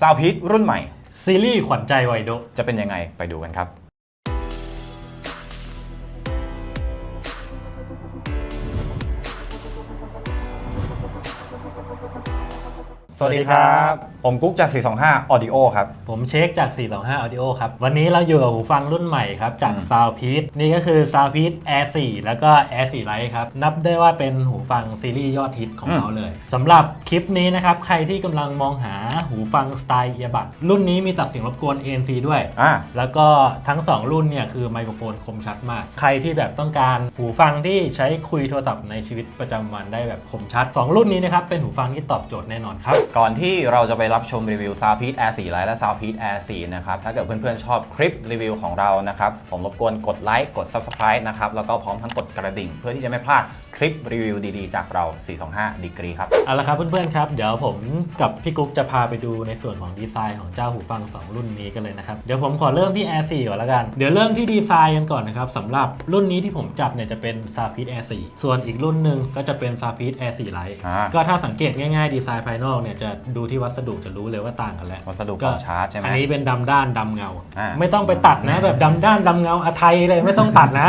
ซาวพีทรุ่นใหม่ ซีรีส์ขวัญใจวัยโดะจะเป็นยังไงไปดูกันครับ สวัสดีครับ ผมกุ๊กจาก 425 Audio ครับ ผมเช็คจาก 425 Audio ครับ วันนี้เราอยู่กับหูฟังรุ่นใหม่ครับ จากอืม Soundpeace นี่ก็คือ Soundpeace Air 4 แล้วก็ Air 4 Lite ครับ นับได้ว่าเป็นหูฟังซีรีส์ยอดฮิตของเขาเลยสำหรับคลิปนี้นะครับ ใครที่กำลังมองหาหูฟังสไตล์เอียบัดรุ่นนี้มีตัดเสียงรบกวน ANC ด้วย อ่า แล้วก็ทั้ง 2 รุ่นเนี่ยคือไมโครโฟนคมชัดมาก ใครที่แบบต้องการหูฟังที่ใช้คุยโทรศัพท์ในชีวิตประจำวันได้แบบคมชัด2รุ่นนี้นะครับเป็นหูฟังที่ตอบโจทย์แน่นอนครับ ก่อนที่เราจะไปรับชมรีวิว Soundpeace Air 4 Lite และ Soundpeace Air 4นะครับ ถ้าเกิดเพื่อนๆ ชอบคลิปรีวิวของเรานะครับ ผมรบกวนกดไลค์กด Subscribe นะครับ แล้วก็พร้อมทั้งกดกระดิ่ง เพื่อที่จะไม่พลาดคลิปรีวิวดีๆ จากเรา 425 ดีกรีครับ เอาละครับเพื่อนๆครับ เดี๋ยวผมกับพี่กุ๊กจะพาไปดูในส่วนของดีไซน์ของเจ้าหูฟัง 2 รุ่นนี้กันเลยนะครับ เดี๋ยวผมขอเริ่มที่ Air 4ก่อนละกัน เดี๋ยวเริ่มที่ดีไซน์กันก่อนนะครับสำหรับรุ่นนี้ที่ผมจับเนี่ยจะเป็น s a p i t Air 4ส่วนอีกรุ่นหนึ่งก็จะเป็น s a p i t Air 4 Lite อ่าก็ถ้าสังเกตง่ายๆดีไซน์ภายนอกเนี่ยจะดูที่วัสดุจะรู้เลยว่าต่างกันแล้ววัสดุกล่องชาร์จใช่ไหมอันนี้เป็นดำด้านดำเงาอ่าไม่ต้องไปตัดนะ แบบดำด้านดำเงาอาไทยเลยไม่ต้องตัดนะ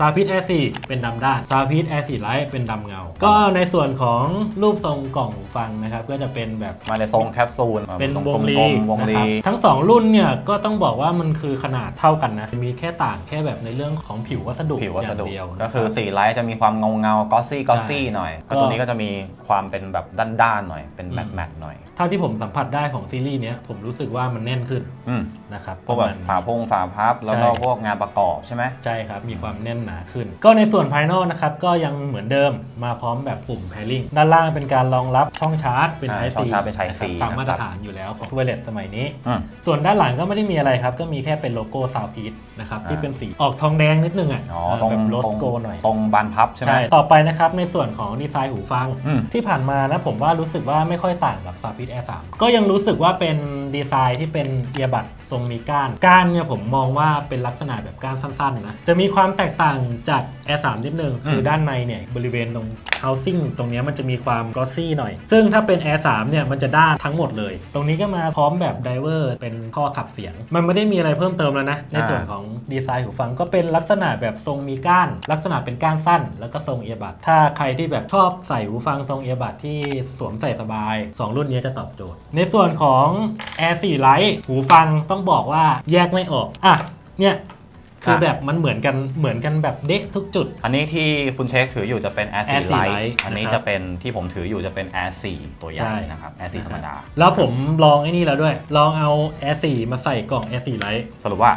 ซาพิษแอร์สี่เป็นดำด้านซาพิษแอร์สี่ไลท์เป็นดำเงา ก็ในส่วนของรูปทรงกล่องหูฟังนะครับ ก็จะเป็นแบบมาในทรงแคปซูลเป็นตรงวงลีกลมๆวงนะลีครับทั้ง 2 รุ่นเนี่ยก็ต้องบอกว่ามันคือขนาดเท่ากันนะ มีแค่ต่างแค่แบบในเรื่องของผิววัสดุผิววัสดุอย่างเดียวก็คือนะรับสีไลท์จะมีความเงาเงาๆกอซี่กอซี่ใช่หน่อยก็ก็ตัวนี้ก็จะมีความเป็นแบบด้านๆหน่อยเป็นแมตอืมแมตหน่อยเท่าที่ผมสัมผัสได้ของซีรีส์เนี้ยผมรู้สึกว่ามันแน่นขึ้นอืมนะครับพวกแบบประมณฝาพงฝาพับแล้วก็ใช่พวกงานประกอบใช่ไหมใช่ครับมีความแน่นหนาขึ้น ก็ในส่วนภายนอกนะครับก็ยังเหมือนเดิมมาพร้อมแบบปุ่ม pairing ด้านล่างเป็นการรองรับช่องชาร์จเป็น อ่า Type ช่อง C ชาร์จเป็น Type C ะครับตามมาตรนะครับฐานอยู่แล้วของ Wireless สมัยนี้ อืม ส่วนด้านหลังก็ไม่ได้มีอะไรครับ ก็มีแค่เป็นโลโก้ Soundpeace นะครับ ที่อ่า เป็นสีออกทองแดงนิดนึงอะอ๋อเออตรงแบบโลตรงโกหน่อย ตรงบานพับใช่ไหม ใช่ ต่อไปนะครับ ในส่วนของดีไซน์หูฟัง อืม ที่ผ่านมานะผมว่ารู้สึกว่าไม่ค่อยต่างกับ s a p i t Air 3 ก็ยังรู้สึกว่าเป็นดีไซน์ที่เป็นเอียบัดทรงมีก้าน ก้านเนี่ยผมมองว่าเป็นลักษณะแบบก้านสั้นๆนะ จะมีความแตกต่างจาก Air 3นิดนึงคือด้านในเนี่ยบริเวณตรง housing ตรงเนี้ยมันจะมีความ glossy หน่อย ซึ่งถ้าเป็น Air 3เนี่ยมันจะด้านทั้งหมดเลย ตรงนี้ก็มาพร้อมแบบไดเวอร์เป็นท่อขับเสียง มันไม่ได้มีอะไรเพิ่มเติมแล้วนะ ในส่วนของดีไซน์หูฟังก็เป็นลักษณะแบบทรงมีก้าน ลักษณะเป็นก้านสั้น แล้วก็ทรงเอียบัดถ้าใครที่แบบชอบใส่หูฟังทรงเอียบัดที่สวมใส่สบาย 2 รุ่นนี้จะตอบโจทย์ ในส่วนของ Air 4 Lite หูฟังต้องบอกว่าแยกไม่ออกอะเนี่ย คืออะแบบมันเหมือนกันเหมือนกันแบบเด็กทุกจุด อันนี้ที่คุณเช็คถืออยู่จะเป็น Air Air 4 4 Lite Lite อันนี้นะครับจะเป็นที่ผมถืออยู่จะเป็น Air 4 ตัวใหญ่ใช่นะครับ Air 4ธรรมดา แล้วผมลองไอ้นี่แล้วด้วย ลองเอา Air 4 มาใส่กล่อง Air 4 Lite สรุปว่า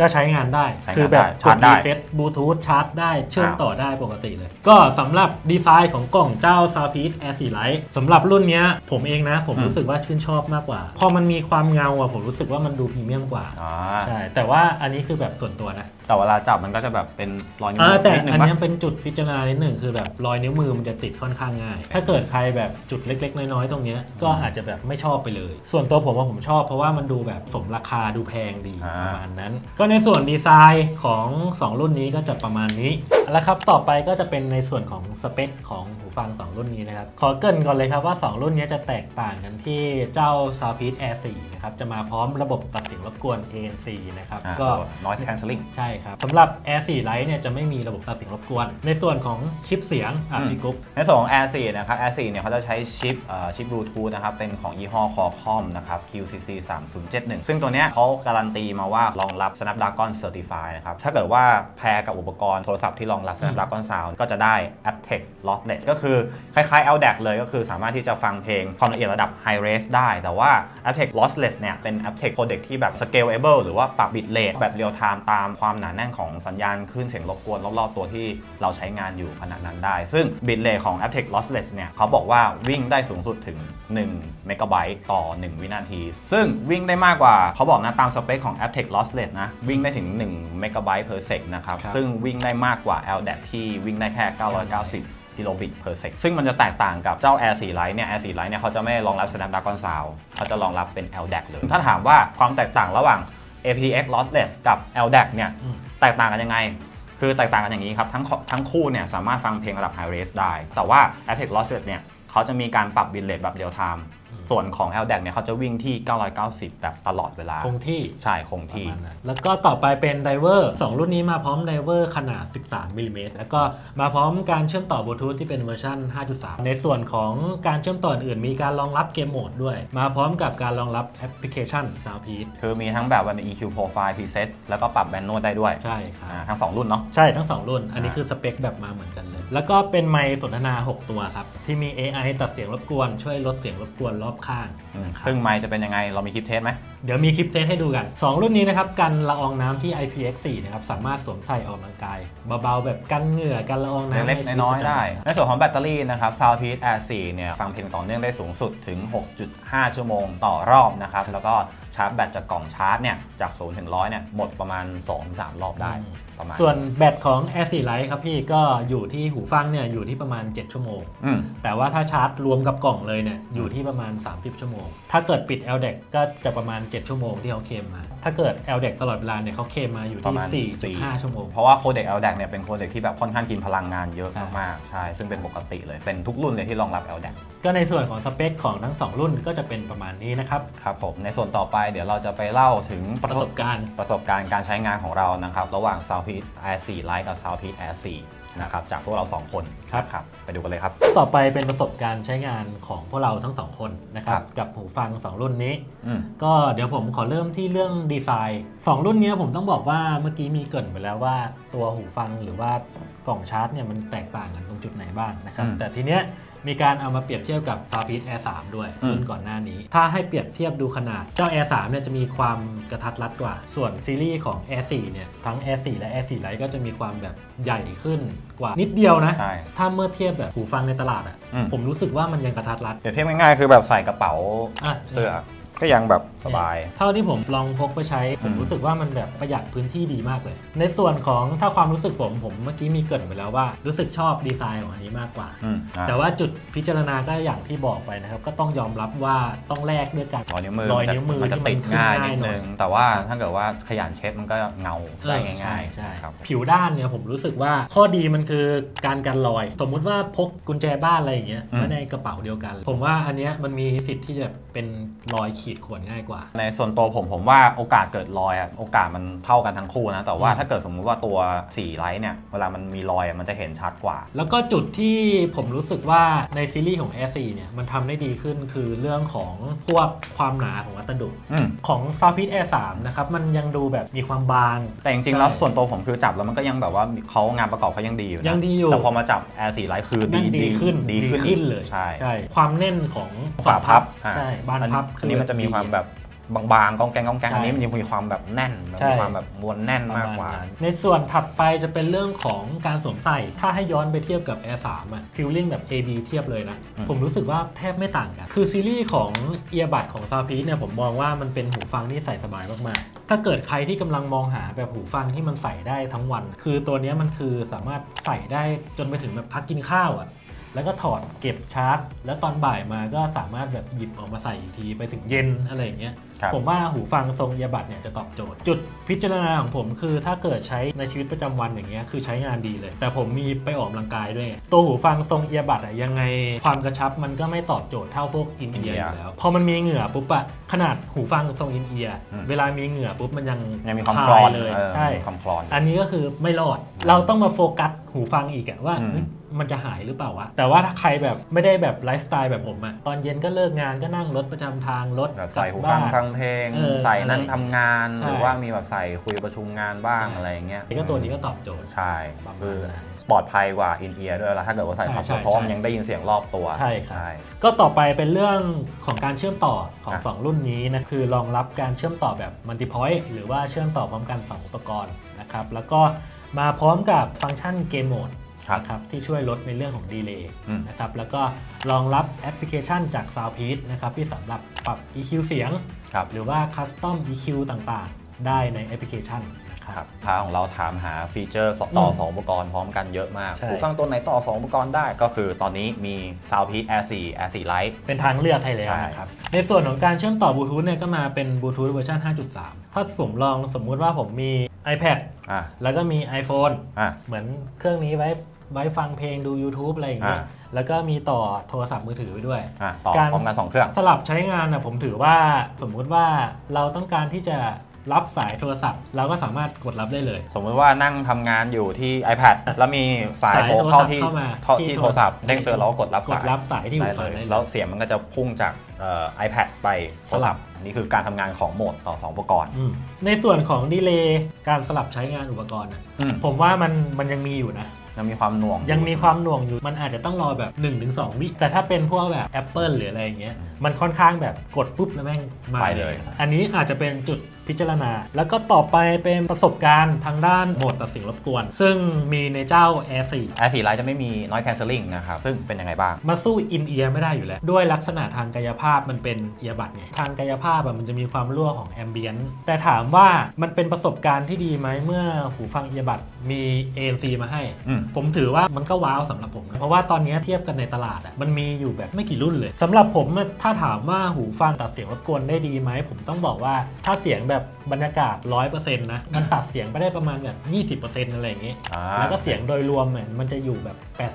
ก็ใช้งานได้ใช้งานคือแบบได้กชาร์ดจได้รีเฟซบลูทูธชาร์จได้ เชื่อมอ้าวต่อได้ปกติเลย ก็สำหรับดีไซน์ของกล่องเจ้า s o u t h e a s t Air 4 Lite สำหรับรุ่นเนี้ยผมเองนะ ผมรู้สึกว่าชื่นชอบมากกว่า พอมันมีความเงาอะผมรู้สึกว่ามันดูพรีเมียมกว่าอ่า ใช่ แต่ว่าอันนี้คือแบบส่วนตัวนะ แต่เวลาจับมันก็จะแบบเป็นรอยนิ้วอ่ามือแต่นิดนึอังนปะ เนี้ยเป็นจุดพิจารณานิดหนึ่งคือแบบรอยนิ้วมือมันจะติดค่อนข้างง่าย ถ้าเกิดใครแบบจุดเล็ก ๆ น้อยๆตรงเนี้ยก็อาจจะแบบไม่ชอบไปเลย ส่วนตัวผมว่าผมชอบเพราะว่ามันดูแบบสมราคาดูแพงดีอ่าประมาณนั้น ก็ในส่วนดีไซน์ของ 2 รุ่นนี้ก็จะประมาณนี้แล้วครับต่อไปก็จะเป็นในส่วนของสเปคของหูฟัง 2 รุ่นนี้นะครับขอเกรินก่อนเลยครับว่า 2 รุ่นนี้จะแตกต่างกันที่เจ้า Soundpeace Air 4นะครับจะมาพร้อมระบบตัดเสียงรบกวน ANC นะครับอ่าก็ ตัว noise cancelling ใช่ครับสำหรับ Air 4 Lite เนี่ยจะไม่มีระบบตัดเสียงรบกวน ในส่วนของชิปเสียงอะอืมพี่กุ๊กในส่วนของ Air 4นะครับ Air 4เนี่ยเขาจะใช้ชิปเอ่อชิปบลูทูธนะครับ เป็นของยี่ห้อ Qualcomm นะครับ QCC 3071 ซึ่งตัวเนี้ยเขาการันตีมาว่ารองรับ Snapdragon Certified นะครับ ถ้าเกิดว่าแพรกับอุปกรณ์โทรศัพท์ที่รองรับ Snapdragon Sound ก็จะได้ aptX Lossless ก็คือคล้ายๆ LDAC เลยก็คือสามารถที่จะฟังเพลงความละเอียดระดับ High Res ได้ แต่ว่า aptX Lossless เนี่ยเป็น aptX codec ที่แบบ scalable หรือว่าปรับ bit rate แบบ real time ตามความหนาแน่นของสัญญาณคลื่นเสียงรบกวนรอบๆตัวที่เราใช้งานอยู่ขณะนั้นได้ ซึ่ง bit rate ของ aptX Lossless เนี่ยเขาบอกว่าวิ่งได้สูงสุดถึง1เมกะไบต์ต่อ 1 วินาที ซึ่งวิ่งได้มากกว่าเขาบอกนะตามสเปคของ aptX Lossless นะ วิ่งได้ถึง1เมกะไบต์ per sec นะครับครับ ซึ่งวิ่งได้มากกว่า LDAC ที่วิ่งได้แค่ 990กิโลบิต per sec ซึ่งมันจะแตกต่างกับเจ้า Air 4 Lite เนี่ย Air 4 Lite เนี่ยเขาจะไม่รองรับ Snapdragon Sound เขาจะรองรับเป็น LDAC เลย ถ้าถามว่าความแตกต่างระหว่าง aptX Lossless กับ LDAC เนี่ยอืมแตกต่างกันยังไง คือแตกต่างกันอย่างนี้ครับ ทั้งทั้งคู่เนี่ยสามารถฟังเพลงระดับ High Res ได้ แต่ว่า aptX Lossless เนี่ยเขาจะมีการปรับบิตเรทแบบเรียลไทม์ ส่วนของ LDAC เนี่ยเขาจะวิ่งที่ 990 แบบตลอดเวลา คงที่ใช่คงประที่มาณนั้นแล้วก็ต่อไปเป็นไดเวอร์2รุ่นนี้มาพร้อมไดเวอร์ขนาด 13มิลลิเมตรแล้วก็มาพร้อมการเชื่อมต่อบลูทูธที่เป็นเวอร์ชัน5.3 ในส่วนของการเชื่อมต่ออื่นๆมีการรองรับเกมโหมดด้วย มาพร้อมกับการรองรับแอปพลิเคชัน Soundpeak คือมีทั้งแบบว่าเป็น EQ Profile Preset แล้วก็ปรับแบนโนดได้ด้วยใช่ครับ อ่าทั้ง2รุ่นเนาะ ใช่ทั้ง 2 รุ่น อันนี้อ่าคือสเปคแบบมาเหมือนกันเลย แล้วก็เป็นไมค์สนทนา 6 ตัวครับ ที่มี AI ตัดเสียงรบกวน ช่วยลดเสียงรบกวนรอบข้างอืมนะครับซึ่งไมค์จะเป็นยังไงเรามีคลิปเทสไหมเดี๋ยวมีคลิปเทสให้ดูกัน 2 รุ่นนี้นะครับกันละอองน้ำที่ IPX4 นะครับสามารถสวมใส่ออกกำลังกายเบาๆ แบบกันเหงื่อกันละอองน้ำเล็กในๆชีวิตน้อยประจำๆได้วันในส่วนของแบตเตอรี่นะครับ Soundpeak Air 4เนี่ยฟังเพลงต่อเนื่องได้สูงสุดถึง 6.5 ชั่วโมงต่อรอบนะครับแล้วก็ ชาร์จแบตจากกล่องชาร์จเนี่ยจาก0ถึง100เนี่ยหมดประมาณ 2-3 รอบได้ประมาณส่วนแบตของ Air 4 Lite ครับพี่ก็อยู่ที่หูฟังเนี่ยอยู่ที่ประมาณ 7 ชั่วโมง อืม แต่ว่าถ้าชาร์จรวมกับกล่องเลยเนี่ยอยู่ที่ประมาณ 30 ชั่วโมง ถ้าเกิดปิด LDAC ก็จะประมาณ 7 ชั่วโมงที่เขาเคลมมา ถ้าเกิด LDAC ตลอดเวลาเนี่ยเขาเคลมมาอยู่ประมาณที่สี่4-5 ชั่วโมง เพราะว่าโคเด็ก LDAC เนี่ยเป็นโคเด็กที่แบบค่อนข้างกินพลังงานเยอะใช่ มากๆใช่ ซึ่งเป็นปกติเลย เป็นทุกรุ่นเลยที่รองรับ LDAC ก็ในส่วนของสเปคของทั้ง 2 รุ่นก็จะเป็นประมาณนี้นะครับ ครับผม ในส่วนต่อไปเดี๋ยวเราจะไปเล่าถึงประสบการณ์ ประสบการณ์การใช้งานของเรานะครับ ระหว่าง Soundpeak Air 4 Lite กับ Soundpeak Air 4 นะครับจากพวกเรา 2 คนครับครับไปดูกันเลยครับ ต่อไปเป็นประสบการณ์ใช้งานของพวกเราทั้งสองคนนะครับครับ กับหูฟัง 2 รุ่นนี้ อืม ก็เดี๋ยวผมขอเริ่มที่เรื่องดีไซน์ 2 รุ่นนี้ผมต้องบอกว่าเมื่อกี้มีเกรินไปแล้วว่าตัวหูฟังหรือว่ากล่องชาร์จเนี่ยมันแตกต่างกันตรงจุดไหนบ้างนะครับ อืมแต่ทีเนี้ย มีการเอามาเปรียบเทียบกับ s o u n d p e a Air 3 ด้วยอืม รุ่นก่อนหน้านี้ ถ้าให้เปรียบเทียบดูขนาด เจ้า Air 3 เนี่ยจะมีความกระทัดรัดกว่า ส่วนซีรีส์ของ Air 4 เนี่ย ทั้ง Air 4 และ Air 4 Lite ก็จะมีความแบบใหญ่ขึ้นกว่านิดเดียวนะ ใช่ ถ้าเมื่อเทียบแบบหูฟังในตลาดอะอืม ผมรู้สึกว่ามันยังกระทัดรัดเดี๋ยวเทียบง่ายๆคือแบบใส่กระเป๋าอะเสื้อ ก็ยังแบบสบาย เท่าที่ผมลองพกไปใช้ผมอืมรู้สึกว่ามันแบบประหยัดพื้นที่ดีมากเลย ในส่วนของถ้าความรู้สึกผมผมเมื่อกี้มีเกรินไปแล้วว่า รู้สึกชอบดีไซน์ของอันนี้มากกว่า อืมอะ แต่ว่าจุดพิจารณาก็อย่างที่บอกไปนะครับ ก็ต้องยอมรับว่าต้องแลกด้วยการรอยนิ้วมือรอยนิ้วมือมันจะที่มันติดขึ้นง่ายง่ายนิดหน่นึอย ง แต่ว่าถ้าเกิดว่าขยันเช็ดมันก็เงาได้เออง่ายใช่ๆครับ ผิวด้านเนี่ยผมรู้สึกว่าข้อดีมันคือการกันรอย สมมุติว่าพกกุญแจบ้านอะไรอย่างเงี้ยอืม ไว้ในกระเป๋าเดียวกัน ผมว่าอันเนี้ยมันมีสิทธิ์ที่จะเป็นรอยขีดข่วนง่ายกว่า ในส่วนตัวผมผมว่าโอกาสเกิดรอยอะโอกาสมันเท่ากันทั้งคู่นะ แต่ว่าอืมถ้าเกิดสมมุติว่าตัว4ไลท์เนี่ยเวลามันมีรอยอะมันจะเห็นชัดกว่า แล้วก็จุดที่ผมรู้สึกว่าในซีรีส์ของ Air 4เนี่ยมันทำได้ดีขึ้นคือเรื่องของพวกความหนาของวัสดุ อืมของ s o u n d p e a Air 3นะครับมันยังดูแบบมีความบาง แต่จริงๆแล้วใช่ส่วนตัวผมคือจับแล้วมันก็ยังแบบว่าเขางานประกอบเขายังดีอยู่นะยังดีอยู่ แต่พอมาจับ Air 4 Lite คือนั่ดีนดีขึ้นดีขึ้นขึ้นเลยใช่ใช่ ความแน่นของฝาพับอะใช่บานพับอันนี้มันจะมีความแบบบางๆกองแกงกองแกงใช่อันนี้มันยังมีความแบบแน่นมันใช่มีความแบบมวลแน่นประมากณกว่านั้นในส่วนถัดไปจะเป็นเรื่องของการสวมใส่ ถ้าให้ย้อนไปเทียบกับ Air 3อะฟีลลิ่งแบบ AB เทียบเลยนะอืมผมรู้สึกว่าแทบไม่ต่างกัน คือซีรีส์ของเอียบัดของ s o u n d p e a เนี่ยผมมองว่ามันเป็นหูฟังที่ใส่สบายมากๆ ถ้าเกิดใครที่กำลังมองหาแบบหูฟังที่มันใส่ได้ทั้งวัน คือตัวเนี้ยมันคือสามารถใส่ได้จนไปถึงแบบพักกินข้าวอะ แล้วก็ถอดเก็บชาร์จ แล้วตอนบ่ายมาก็สามารถแบบหยิบออกมาใส่อีกทีไปถึงเย็นอะไรอย่างเงี้ยครับ ผมว่าหูฟังทรงเอียบัดเนี่ยจะตอบโจทย์ จุดพิจารณาของผมคือถ้าเกิดใช้ในชีวิตประจำวันอย่างเงี้ยคือใช้งานดีเลย แต่ผมมีไปออกกำลังกายด้วยไงตัวหูฟังทรงเอียบัดอะยังไงความกระชับมันก็ไม่ตอบโจทย์เท่าพวกอินเอีย In-ear อยู่แล้ว พอมันมีเหงื่อปุ๊บอะขนาดหูฟังทรงอินเอีย อืม เวลามีเหงื่อปุ๊บมันยังยังมีความคคลอนเลยเออใช่ มีความคลอน อันนี้ก็คือไม่รอด เราต้องมาโฟกัสหูฟังอีกอะว่าอืม เฮ้ย มันจะหายหรือเปล่าวะ แต่ว่าถ้าใครแบบไม่ได้แบบไลฟ์สไตล์แบบผมอะตอนเย็นก็เลิกงานก็นั่งรถประจำทางรถแบบใส่กลัหูบฟังบ้านฟังเพลง เออใส่นั่งอะไรทำงาน ใช่ หรือว่ามีแบบใส่คุยประชุมงานบ้างใช่อะไรอย่างเงี้ยนี่ก็ตัวนี้ก็ตอบโจทย์ ใช่ประมาณคือนั้นปลอดภัยกว่าอินเอียร์ด้วยแล้วถ้าเกิดว่าใส่ใช่พับใช่เพราะว่าใช่มันยังได้ยินเสียงรอบตัวใช่ครับ ก็ต่อไปเป็นเรื่องของการเชื่อมต่อของอะ2รุ่นนี้นะคือรองรับการเชื่อมต่อแบบ Multipoint หรือว่าเชื่อมต่อพร้อมกันสองอุปกรณ์นะครับแล้วก็มาพร้อมกับฟังก์ชันเกมโหมดครับ นะครับที่ช่วยลดในเรื่องของดีเลย์อืมนะครับแล้วก็รองรับแอปพลิเคชันจาก Soundpeak นะครับที่สำหรับปรับ EQ เสียงครับหรือว่า Custom EQ ต่างๆ ได้ในแอปพลิเคชันนะคครัรับบทางของเราถามหาฟีเจอร์สต่ออืมสองอุปกรณ์พร้อมกันเยอะมากใช่หูฟังตัวไหนต่อสองอุปกรณ์ได้ก็คือตอนนี้มี Soundpeak Air 4 Air 4 Lite เป็นทางเลือกให้แล้วใช่นะครับในส่วนของการเชื่อมต่อบลูทูธเนี่ยก็มาเป็นบลูทูธเวอร์ชัน5.3 ถ้าที่ผมลองสมมุติว่าผมมี iPad อะแล้วก็มี iPhone อะเหมือนเครื่องนี้ไว้ ไว้ฟังเพลงดู YouTube อะไรอย่างเงี้ย อ่าแล้วก็มีต่อโทรศัพท์มือถือไปด้วย อะต่อการ พร้อมกันสองเครื่อง สลับใช้งานนะผมถือว่าสมมุติว่าเราต้องการที่จะรับสายโทรศัพท์ เราก็สามารถกดรับได้เลย สมมติว่านั่งทำงานอยู่ที่ iPad แล้วมีสายสายโทรโทรศัเข้าพท์ที่เข้ามาเข้าที่ที่โทรศัพท์เด้งเตือนเราก็กดรับกดสายรับสายที่หูได้ฟัเลงยได้เลยแล้วเสียงมันก็จะพุ่งจากเอ่อ iPad ไปโทรศัพท์นี่คือการทำงานของโหมดต่อ2อุปกรณ์อืมในส่วนของดีเลย์การสลับใช้งานอุปกรณ์น่ะอืมผมว่ามันมันยังมีอยู่นะ ยังมีความหน่วงอ ยังมีความหน่วงอยู่ มันอาจจะต้องรอแบบ 1-2 วิ แต่ถ้าเป็นพวกแบบ Apple หรืออะไรอย่างเงี้ย มันค่อนข้างแบบกดปุ๊บแล้วแม่งมาไปเลย อันนี้อาจจะเป็นจุดพิจารณา แล้วก็ต่อไปเป็นประสบการณ์ทางด้านโหมดตัดเสียงรบกวน ซึ่งมีในเจ้า Air 4 แอร์สีไลท์จะไม่มี noise cancelling นะครับ ซึ่งเป็นยังไงบ้าง มาสู้อินเอียร์ไม่ได้อยู่แล้ว ด้วยลักษณะทางกายภาพมันเป็นเอียบัดไงทางกายภาพอะมันจะมีความรั่วของแอมเบียนแต่ถามว่ามันเป็นประสบการณ์ที่ดีไหมเมื่อหูฟังเอียบัดมี ANC มาให้ อืมผมถือว่ามันก็ว้าวสำหรับผมนะเพราะว่าตอนนี้เทียบกันในตลาดอะมันมีอยู่แบบไม่กี่รุ่นเลยสำหรับผมอะถ้าถามว่าหูฟังตัดเสียงรบกวนได้ดีไหม ผมต้องบอกว่าถ้าเสียงแบบบรรยากาศ 100%นะมันตัดเสียงไปได้ประมาณแบบ 20%อะไรอย่างงี้อ่า แล้วก็เสียงโดยรวมเนี่ยมันจะอยู่แบบประมาณ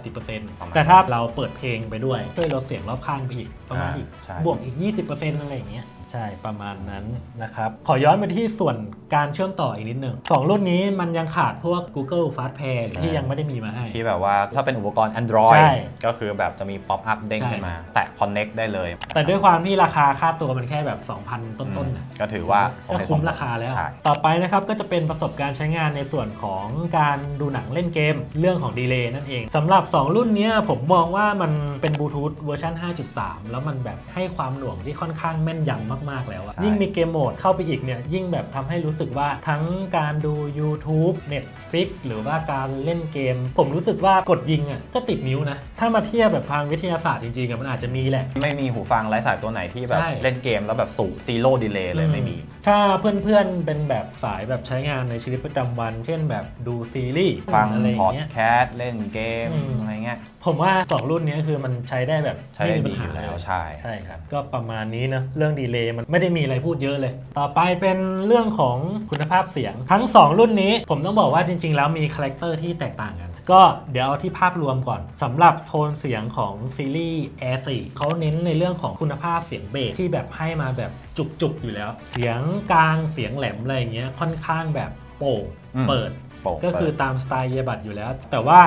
80%แต่ถ้าเราเปิดเพลงไปด้วยช่วยลดเสียงรอบข้างไปอีกประมาณอ่าอีกใช่ บวกอีก 20%อะไรอย่างเงี้ย ใช่ประมาณนั้นนะครับขอย้อนไปที่ส่วนการเชื่อมต่ออีกนิดนึงสองรุ่นนี้มันยังขาดพวก Google Fast Pair ที่ยังไม่ได้มีมาให้ ที่แบบว่าถ้าเป็นอุปกรณ์ Android ใช่ก็คือแบบจะมี pop up เด้งใช่ ขึ้นมา แตะ connect ได้เลยแต่ด้วยความที่ราคาค่าตัวมันแค่แบบ 2,000 ต้นๆนะ ก็ถือว่าสก็เหตุคุ้มสผลราคาแล้ว ใช่ ต่อไปนะครับก็จะเป็นประสบการณ์ใช้งานในส่วนของการดูหนังเล่นเกม เรื่องของดีเลย์นั่นเองสำหรับ 2 รุ่นเนี้ยผมมองว่ามันเป็นบลูทูธเวอร์ชัน5.3 แล้วมันแบบให้ความหน่วงที่ค่อนข้างแม่นยำมาก ๆ แล้วอะใช่ยิ่งมีเกมโหมดเข้าไปอีกเนี่ยยิ่งแบบทำให้รู้สึกว่าทั้งการดู YouTube Netflix หรือว่าการเล่นเกม ผมรู้สึกว่ากดยิงอะก็ติดนิ้วนะ ถ้ามาเทียบแบบทางวิทยาศาสตร์จริงๆอะมันอาจจะมีแหละ ไม่มีหูฟังไร้สายตัวไหนที่แบบใช่เล่นเกมแล้วแบบสูซีโร่ดีเลย์เลยไม่มี ถ้าเพื่อนๆเป็นแบบสายแบบใช้งานในชีวิตประจำวัน เช่นแบบดูซีรีส์ฟังอะไรอพอย่างดเงี้ยแคสต์เล่นเกมอืมอะไรเงี้ยผมว่า 2 รุ่นนี้คือมันใช้ได้แบบใช้ได้ม่มีดีปัญอหายู่แล้วเลยใช่ ใช่ครับ ก็ประมาณนี้นะเรื่องดีเลย์มันไม่ได้มีอะไรพูดเยอะเลย ต่อไปเป็นเรื่องของคุณภาพเสียง ทั้ง 2 รุ่นนี้ผมต้องบอกว่าจริง ๆ แล้วมีคาแรคเตอร์ที่แตกต่างกัน ก็เดี๋ยวเอาที่ภาพรวมก่อนสำหรับโทนเสียงของซีรีส์ Air 4เขาเน้นในเรื่องของคุณภาพเสียงเบสที่แบบให้มาแบบจุกๆอยู่แล้ว เสียงกลางเสียงแหลมอะไรอย่างเงี้ยค่อนข้างแบบโป่งอืม เปิด โปร่งก็คือเปิดตามสไตล์เยบัตอยู่แล้ว แต่ว่า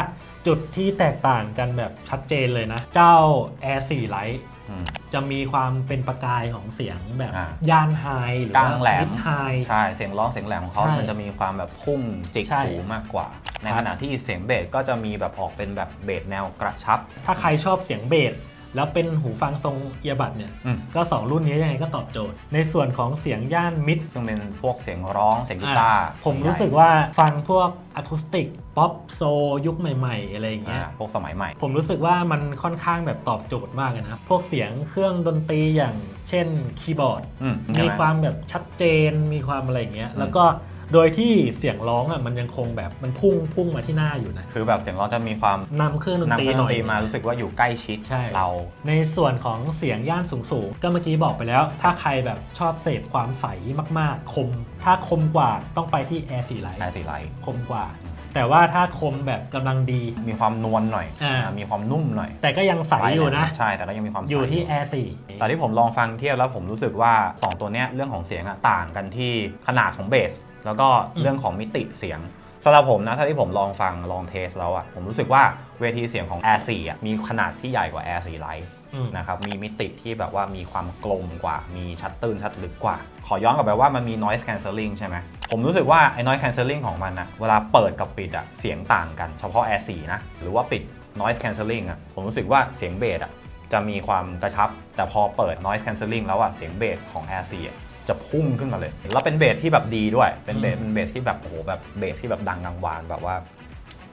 จุดที่แตกต่างกันแบบชัดเจนเลยนะ เจ้า Air 4 Lite มจะมีความเป็นประกายของเสียงแบบอ่ายานไฮหรือกลางแหลมมิดไฮใช่เสียงร้องเสียงแหลมของเขาใช่มันจะมีความแบบพุ่งจิกใช่หูมากกว่า ในครับขณะที่เสียงเบสก็จะมีแบบออกเป็นแบบเบสแนวกระชับ ถ้าใครชอบเสียงเบส แล้วเป็นหูฟังทรงเอียบัตเนี่ยอืม ก็ 2 รุ่นนี้ยังไงก็ตอบโจทย์ ในส่วนของเสียงย่านมิดซึ่งเป็นพวกเสียงร้องเสียงกีตาร์อะผมรู้สึกว่าฟังพวกอะคูสติกป๊อปโซยุคใหม่ๆ อะไรอย่างเงี้อ่ายพวกสมัยใหม่ ผมรู้สึกว่ามันค่อนข้างแบบตอบโจทย์มากเลยนะ พวกเสียงเครื่องดนตรีอย่างเช่นคีย์บอร์ด อืมมีใช่ไหความแบบชัดเจนมีความอะไรอย่างเงี้ยอืมแล้วก็ โดยที่เสียงร้องอะมันยังคงแบบมันพุ่งพุ่งมาที่หน้าอยู่นะคือแบบเสียงร้องจะมีความนำเครื่องดนนำตรีเครื่องหดน่อนยตรีมารู้สึกว่าอยู่ใกล้ชิดใช่ เรา ในส่วนของเสียงย่านสูงสูงๆ ก็เมื่อกี้บอกไปแล้ว ถ้าใครแบบชอบเสพความใสมากๆ คม ถ้าคมกว่าต้องไปที่ Air 4 Lite แอร์สีไลท์คมกว่า แต่ว่าถ้าคมแบบกำลังดี มีความนวลหน่อยอ่า อ่ามีความนุ่มหน่อยแต่ก็ยังใสอยู่นะ ใช่แต่ก็ยังมีความอยู่ใสที่ Air 4แต่ที่ผมลองฟังเทียบแล้วผมรู้สึกว่า 2 ตัวเนี้ยเรื่องของเสียงอะต่างกันที่ขนาดของเบส แล้วก็อืมเรื่องของมิติเสียงสำหรับผมนะถ้าที่ผมลองฟังลองเทสแล้วอะผมรู้สึกว่าเวทีเสียงของ Air 4อะมีขนาดที่ใหญ่กว่า Air 4 Lite อืมนะครับมีมิติที่แบบว่ามีความกลมกว่า มีชัดตื้นชัดลึกกว่า ขอย้อนกลับไปว่ามันมี noise cancelling ใช่ไหมผมรู้สึกว่าไอ้ noise cancelling ของมันอะเวลาเปิดกับปิดอะเสียงต่างกันเฉพาะ Air 4นะหรือว่าปิด noise cancelling อะผมรู้สึกว่าเสียงเบสอะจะมีความกระชับ แต่พอเปิด noise cancelling แล้วอะเสียงเบสของ Air 4อะ จะพุ่งขึ้นมาเลย แล้วเป็นเบสที่แบบดีด้วย เป็นเบสอืมเป็นเบสที่แบบโอ้โหแบบเบสที่แบบดังกังวานแบบว่า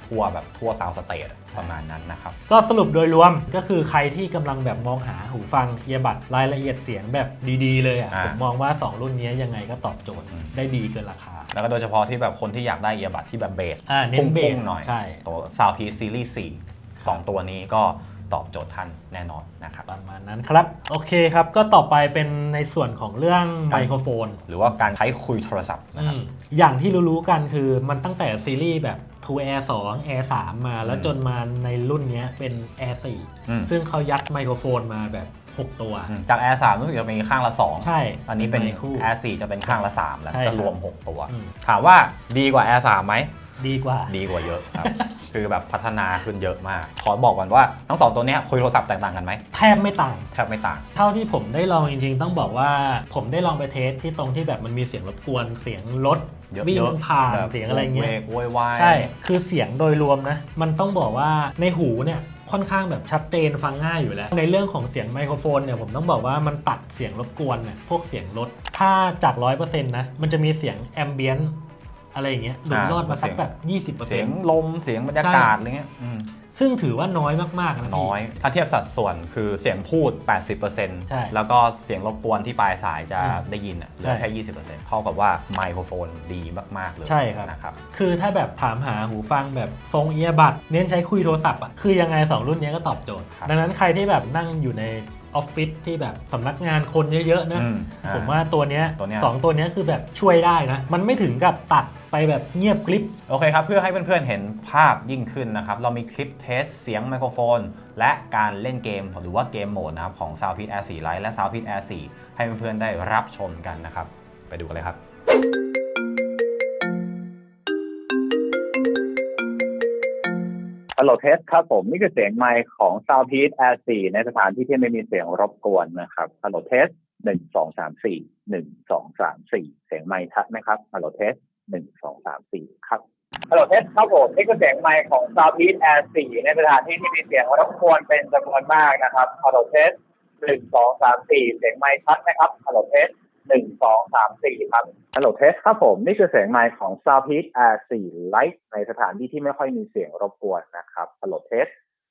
ทั่วแบบทั่วซาวสเตทประมาณนั้นนะครับ ก็สรุปโดยรวมก็คือใครที่กำลังแบบมองหาหูฟังเอียบัตรายละเอียดเสียงแบบดีๆ เลยอะอ่าผมมองว่า 2 รุ่นนี้ยังไงก็ตอบโจทย์อืมได้ดีเกินราคา แล้วก็โดยเฉพาะที่แบบคนที่อยากได้เอียบัดที่แบบเบสอ่าเน้นเบสพุ่งๆหน่อยใช่ตัว Sound p Series 4 2ตัวนี้ก็ ตอบโจทย์ท่านแน่นอนนะครับประมาณนั้นครับ โอเคครับ ก็ต่อไปเป็นในส่วนของเรื่องไมโครโฟน หรือว่าการใช้คุยโทรศัพท์นะครับอืมอย่างที่รู้ๆกันคือมันตั้งแต่ซีรีส์แบบ 2 Air 2 Air 3 มาแล้วอืมจนมาในรุ่นเนี้ยเป็น Air อืม4ซึ่งเขายัดไมโครโฟนมาแบบ 6 ตัวอืมจาก Air 3รู้สึกจะมีข้างละ 2 ใช่ อันนี้เป็นไมค์คู่ Air 4 จะเป็นข้างละ 3 แล้วใช่ก็ครับรวม 6 ตัวอืมถามว่าดีกว่า Air 3ไหมดีกว่า ดีกว่าเยอะครับ คือแบบพัฒนาขึ้นเยอะมาก ขอบอกก่อนว่าทั้งสองตัวเนี้ยคุยโทรศัพท์แตกต่างกันไหมแทบไม่ต่าง แทบไม่ต่าง เท่าที่ผมได้ลองจริงๆ ต้องบอกว่า ผมได้ลองไปเทสที่ตรงที่แบบมันมีเสียงรบกวนเสียงรถเยอะวิ่งๆผ่านแบบเสียงอะไรเงี้ยโวกโวยวายใช่ คือเสียงโดยรวมนะ มันต้องบอกว่าในหูเนี่ยค่อนข้างแบบชัดเจนฟังง่ายอยู่แล้ว ในเรื่องของเสียงไมโครโฟนเนี่ยผมต้องบอกว่ามันตัดเสียงรบกวนเนี่ยพวกเสียงรถ ถ้าจาก 100%นะมันจะมีเสียงแอมเบียน อะไรอย่างเงี้ยหลุดรอดมาสักแบบเสียง20%ลมเสียงบรรยากาศอะไรเงี้ยอืมซึ่งถือว่าน้อยมาก ๆ นะพี่ น้อย ถ้าเทียบสัดส่วนคือเสียงพูดใช่80%แล้วก็เสียงรบกวนที่ปลายสายจะอืมได้ยินอะเหลืใช่อแค่ 20%เท่ากับว่าไมโครโฟนดีมาก ๆ เลยใช่ครับนะครับ คือถ้าแบบถามหาหูฟังแบบทรงเอียบัดเน้นใช้คุยโทรศัพท์อะคือยังไง 2 รุ่นนี้ก็ตอบโจทย์ครับดังนั้นใครที่แบบนั่งอยู่ในออฟฟิศที่แบบสำนักงานคนเยอะ ๆ นะอืมอ่าผมว่าตัวเนี้ยตัวเนี้ยสองตัวเนี้ยคือแบบช่วยได้นะ มันไม่ถึงกับตัด ไปแบบเงียบกริบ โอเคครับ เพื่อให้เพื่อนๆเห็นภาพยิ่งขึ้นนะครับ เรามีคลิปเทสเสียงไมโครโฟน และการเล่นเกมหรือว่าเกมโหมดนะครับของ Soundpeak Air 4 Lite และ Soundpeak Air 4 ให้เพื่อนๆได้รับชมกันนะครับ ไปดูกันเลยครับฮัลโหลเทสครับผม นี่คือเสียงไมค์ของ Soundpeak Air 4 ในสถานที่ที่ไม่มีเสียงรบกวนนะครับฮัลโหลเทสหนึ่งสองสามสี่หนึ่งสองสามสี่เสียงไมค์ชัดไหมครับฮัลโหลเทส หนึ่งสองสามสี่ครับฮัลโหลเทสครับผมนี่คือเสียงไมค์ของ Soundpeak Air 4ในสถานที่ที่มีเสียงรบกวนเป็นจำนวนมากนะครับฮัลโหลเทสหนึ่งสองสามสี่เสียงไมค์ชัดไหมครับฮัลโหลเทสหนึ่งสองสามสี่ครับฮัลโหลเทสครับผมนี่คือเสียงไมค์ของ Soundpeak Air 4 Lite ในสถานที่ที่ไม่ค่อยมีเสียงรบกวนนะครับฮัลโหลเทส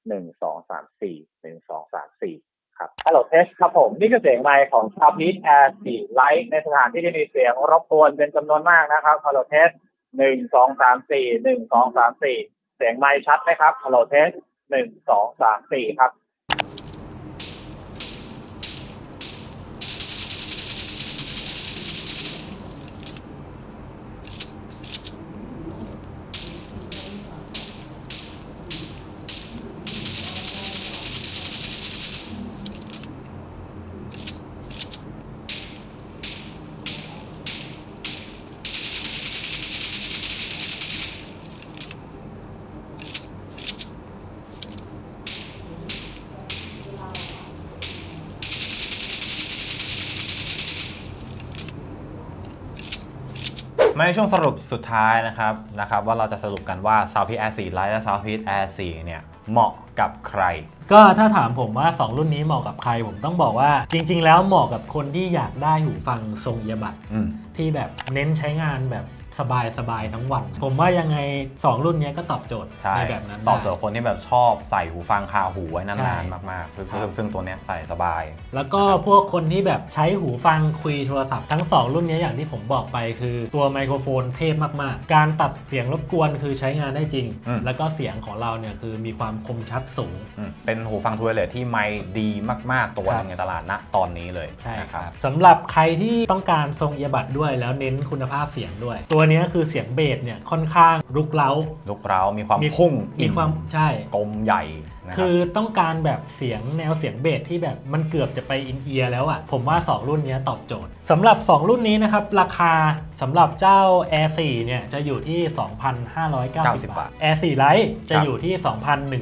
หนึ่งสองสามสี่หนึ่งสองสามสี่ ครับฮัลโหลเทสครับผม นี่คือเสียงไมค์ของชาวพีทแอร์สี่ไลท์ในสถานที่ที่มีเสียงรบกวนเป็นจำนวนมากนะครับฮัลโหลเทสหนึ่งสองสามสี่หนึ่งสองสามสี่เสียงไมค์ชัดไหมครับฮัลโหลเทสหนึ่งสองสามสี่ครับ มาในช่วงสรุปสุดท้ายนะครับนะครับ ว่าเราจะสรุปกันว่า Soundpeak Air 4 Lite และ Soundpeak Air 4เนี่ยเหมาะกับใคร ก็ถ้าถามผมว่า 2 รุ่นนี้เหมาะกับใคร ผมต้องบอกว่า จริง ๆ แล้วเหมาะกับคนที่อยากได้หูฟังทรงเอียบัดอืมที่แบบเน้นใช้งานแบบ สบายๆทั้งวัน ผมว่ายังไง 2 รุ่นนี้ก็ตอบโจทย์ใช่ในแบบนั้นตอบโจได้ทย์คนที่แบบชอบใส่หูฟังคาหูไว้ใช่นานๆมากๆซึ่งครับซึ่งซึ่งตัวเนี้ยใส่สบาย แล้วก็พวกคนที่แบบใช้หูฟังคุยโทรศัพท์ทั้ง 2 รุ่นนี้อย่างที่ผมบอกไปคือตัวไมโครโฟนเทพมากๆ การตัดเสียงรบกวนคือใช้งานได้จริงอืมแล้วก็เสียงของเราเนี่ยคือมีความคมชัดสูงอืมเป็นหูฟังทูเวเลตที่ไม่ดีมาก ๆ ตัวครับหนึงในตลาดณตอนนี้เลยใช่นะครับสำหรับใครที่ต้องการทรงเอียบัดด้วยแล้วเน้นคุณภาพเสียงด้วยตัวเนี้ยคือเสียงเบสเนี่ยค่อนข้างรุกเร้า ลุกเร้ามีความมีพุ่งมีความใช่ กลมใหญ่นะคคืรับอต้องการแบบเสียงแนวเสียงเบสที่แบบมันเกือบจะไปอินเอียร์แล้วอะ่ะ ผมว่า 2 รุ่นนี้ตอบโจทย์สำหรับ 2 รุ่นนี้นะครับ ราคาสำหรับเจ้า Air 4เนี่ยจะอยู่ที่ 2,590 บาท Air 4 Lite จะอยู่ที่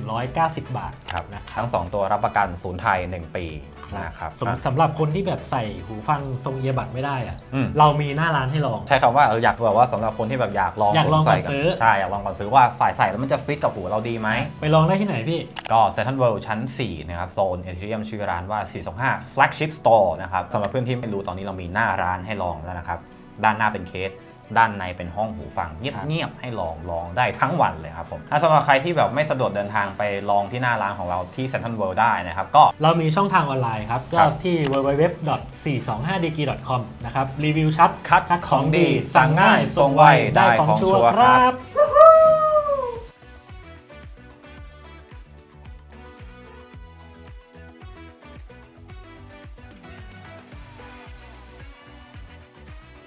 2,190 บาทครับ นะครับ ทั้ง 2 ตัวรับประกันศูนย์ไทย 1 ปี นะครับสำสำหรับคนที่แบบใส่หูฟังทรงเอียบัดไม่ได้อะอืม เรามีหน้าร้านให้ลอง ใช้คำว่าเอออยากแบบว่าสำหรับคนที่แบบอยากลองอยากลองสวมใส่ก่อนซื้อ ใช่อยากลองก่อนซื้อว่าฝ่ายใส่แล้วมันจะฟิตกับหูเราดีไหม ไปลองได้ที่ไหนพี่ ก็เซ n น r a l World ชั้น 4 นะครับ โซนเอเทียมชื่อร้านว่า 425 Flagship Store นะครับสำหรับเพื่อนที่ไม่รู้ตอนนี้เรามีหน้าร้านให้ลองแล้วนะครับ ด้านหน้าเป็นเคส ด้านในเป็นห้องหูฟังเงียบๆให้ลองลองได้ทั้งวันเลยครับผมถ้าสำหรับใครที่แบบไม่สะดวกเดินทางไปลองที่หน้าร้านของเราที่ Central World ได้นะครับก็เรามีช่องทางออนไลน์ครับ ก็ครับที่ www.425dg.com นะครับรีวิวชัดคัดของดี สั่งง่ายส่งไวได้ของชัวร์ครับ